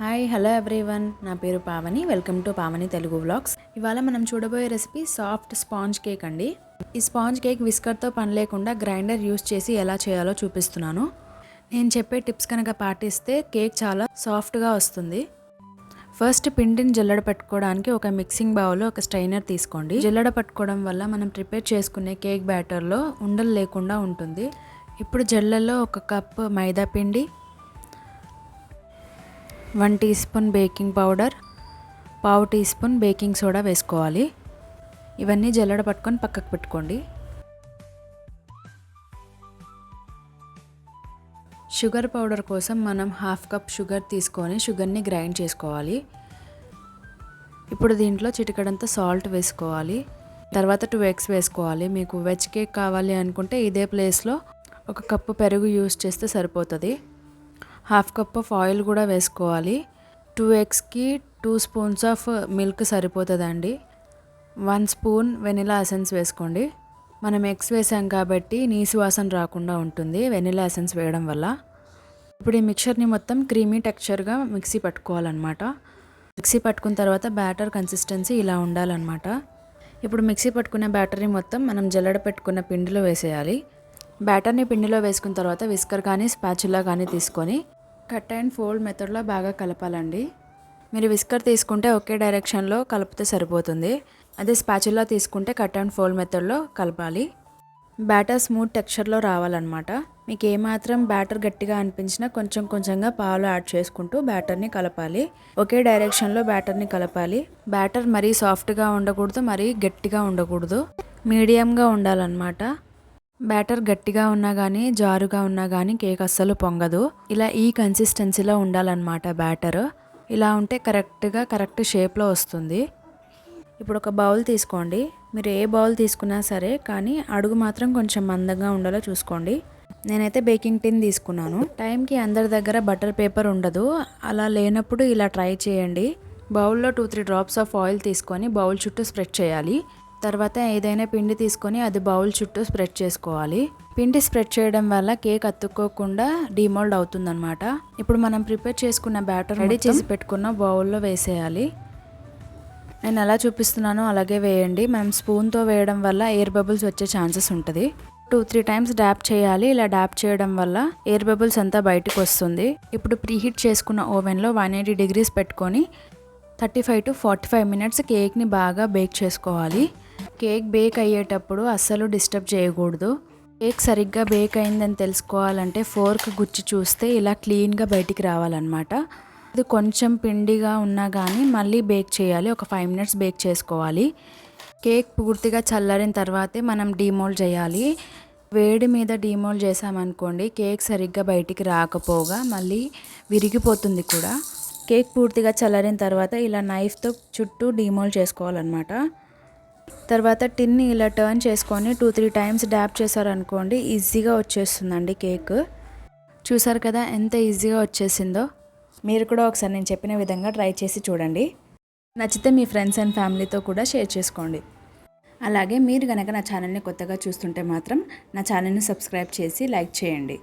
Hi hello everyone. నా పేరు Pavani. Welcome to Pavani Telugu vlogs. ఇవాళ మనం చూడబోయే రెసిపీ సాఫ్ట్ స్పాంజ్ కేక్ అండి. ఈ స్పాంజ్ కేక్ విస్కర్తో పని లేకుండా గ్రైండర్ యూస్ చేసి ఎలా చేయాలో చూపిస్తున్నాను. నేను చెప్పే టిప్స్ కనుక పాటిస్తే కేక్ చాలా సాఫ్ట్గా వస్తుంది. ఫస్ట్ పిండిని జల్లడ పెట్టుకోవడానికి ఒక మిక్సింగ్ బౌల్లో ఒక స్ట్రైనర్ తీసుకోండి. జల్లడ పట్టుకోవడం వల్ల మనం ప్రిపేర్ చేసుకునే కేక్ బ్యాటర్లో ఉండలు లేకుండా ఉంటుంది. ఇప్పుడు జల్లెల్లో ఒక కప్ మైదా పిండి one teaspoon baking powder పావు టీ స్పూన్ బేకింగ్ సోడా వేసుకోవాలి. ఇవన్నీ జల్లడ పట్టుకొని పక్కకు పెట్టుకోండి. షుగర్ పౌడర్ కోసం మనం హాఫ్ కప్ షుగర్ తీసుకొని షుగర్ని గ్రైండ్ చేసుకోవాలి. ఇప్పుడు దీంట్లో చిటికడంత సాల్ట్ వేసుకోవాలి. తర్వాత టూ ఎగ్స్ వేసుకోవాలి. మీకు వెజ్ కేక్ కావాలి అనుకుంటే ఇదే ప్లేస్లో ఒక కప్పు పెరుగు యూస్ చేస్తే సరిపోతుంది. హాఫ్ కప్ ఆఫ్ ఆయిల్ కూడా వేసుకోవాలి. టూ ఎగ్స్కి టూ స్పూన్స్ ఆఫ్ మిల్క్ సరిపోతుందండి. వన్ స్పూన్ వెనిలా ఎసెన్స్ వేసుకోండి. మనం ఎగ్స్ వేసాం కాబట్టి నీసు వాసన రాకుండా ఉంటుంది వెనిలా ఎసెన్స్ వేయడం వల్ల. ఇప్పుడు ఈ మిక్చర్ని మొత్తం క్రీమీ టెక్చర్గా మిక్సీ పట్టుకోవాలన్నమాట. మిక్సీ పట్టుకున్న తర్వాత బ్యాటర్ కన్సిస్టెన్సీ ఇలా ఉండాలన్నమాట. ఇప్పుడు మిక్సీ పట్టుకున్న బ్యాటర్ని మొత్తం మనం జల్లడ పెట్టుకున్న పిండిలో వేసేయాలి. బ్యాటర్ని పిండిలో వేసుకున్న తర్వాత విస్కర్ కానీ స్పాచులా కానీ తీసుకొని కట్ అండ్ ఫోల్డ్ మెథడ్లో బాగా కలపాలండి. మీరు విస్కర్ తీసుకుంటే ఒకే డైరెక్షన్లో కలిపితే సరిపోతుంది. అదే స్పాచులా తీసుకుంటే కట్ అండ్ ఫోల్డ్ మెథడ్లో కలపాలి. బ్యాటర్ స్మూత్ టెక్స్చర్లో రావాలన్నమాట. మీకు ఏమాత్రం బ్యాటర్ గట్టిగా అనిపించినా కొంచెం కొంచెంగా పాలు యాడ్ చేసుకుంటూ బ్యాటర్ని కలపాలి. ఒకే డైరెక్షన్లో బ్యాటర్ని కలపాలి. బ్యాటర్ మరీ సాఫ్ట్గా ఉండకూడదు మరీ గట్టిగా ఉండకూడదు. మీడియంగా ఉండాలన్నమాట. బ్యాటర్ గట్టిగా ఉన్నా కానీ జారుగా ఉన్నా కానీ కేక్ అస్సలు పొంగదు. ఇలా ఈ కన్సిస్టెన్సీలో ఉండాలన్నమాట బ్యాటర్. ఇలా ఉంటే కరెక్ట్గా కరెక్ట్ షేప్లో వస్తుంది. ఇప్పుడు ఒక బౌల్ తీసుకోండి. మీరు ఏ బౌల్ తీసుకున్నా సరే కానీ అడుగు మాత్రం కొంచెం మందంగా ఉండాలో చూసుకోండి. నేనైతే బేకింగ్ టిన్ తీసుకున్నాను. టైంకి అందరి దగ్గర బటర్ పేపర్ ఉండదు. అలా లేనప్పుడు ఇలా ట్రై చేయండి. బౌల్లో two three drops of oil తీసుకొని బౌల్ చుట్టూ స్ప్రెడ్ చేయాలి. తర్వాత ఏదైనా పిండి తీసుకొని అది బౌల్ చుట్టూ స్ప్రెడ్ చేసుకోవాలి. పిండి స్ప్రెడ్ చేయడం వల్ల కేక్ అతుక్కోకుండా డిమోల్డ్ అవుతుందన్నమాట. ఇప్పుడు మనం ప్రిపేర్ చేసుకున్న బ్యాటర్ రెడీ చేసి పెట్టుకున్న బౌల్లో వేసేయాలి. నేను ఎలా చూపిస్తున్నానో అలాగే వేయండి. మనం స్పూన్తో వేయడం వల్ల ఎయిర్ బబుల్స్ వచ్చే ఛాన్సెస్ ఉంటుంది. టూ త్రీ టైమ్స్ డ్యాప్ చేయాలి. ఇలా డ్యాప్ చేయడం వల్ల ఎయిర్ బబుల్స్ అంతా బయటకు వస్తుంది. ఇప్పుడు ప్రీహీట్ చేసుకున్న ఓవెన్లో వన్ ఎయిటీ డిగ్రీస్ పెట్టుకొని thirty five to forty five minutes కేక్ని బాగా బేక్ చేసుకోవాలి. కేక్ బేక్ అయ్యేటప్పుడు అస్సలు డిస్టర్బ్ చేయకూడదు. కేక్ సరిగ్గా బేక్ అయిందని తెలుసుకోవాలంటే ఫోర్క్ గుచ్చి చూస్తే ఇలా క్లీన్గా బయటికి రావాలన్నమాట. ఇది కొంచెం పిండిగా ఉన్నా కానీ మళ్ళీ బేక్ చేయాలి. ఒక ఫైవ్ మినిట్స్ బేక్ చేసుకోవాలి. కేక్ పూర్తిగా చల్లారిన తర్వాతే మనం డీమోల్డ్ చేయాలి. వేడి మీద డీమోల్డ్ చేసామనుకోండి కేక్ సరిగ్గా బయటికి రాకపోగా మళ్ళీ విరిగిపోతుంది కూడా. కేక్ పూర్తిగా చల్లారిన తర్వాత ఇలా నైఫ్తో చుట్టూ డీమోల్డ్ చేసుకోవాలన్నమాట. తర్వాత టిన్ని ఇలా టర్న్ చేసుకొని టూ త్రీ టైమ్స్ డ్యాప్ చేశారనుకోండి ఈజీగా వచ్చేస్తుందండి కేక్. చూసారు కదా ఎంత ఈజీగా వచ్చేసిందో? మీరు కూడా ఒకసారి నేను చెప్పిన విధంగా ట్రై చేసి చూడండి. నచ్చితే మీ ఫ్రెండ్స్ అండ్ ఫ్యామిలీతో కూడా షేర్ చేసుకోండి. అలాగే మీరు కనుక నా ఛానల్ని కొత్తగా చూస్తుంటే మాత్రం నా ఛానల్ని సబ్స్క్రైబ్ చేసి లైక్ చేయండి.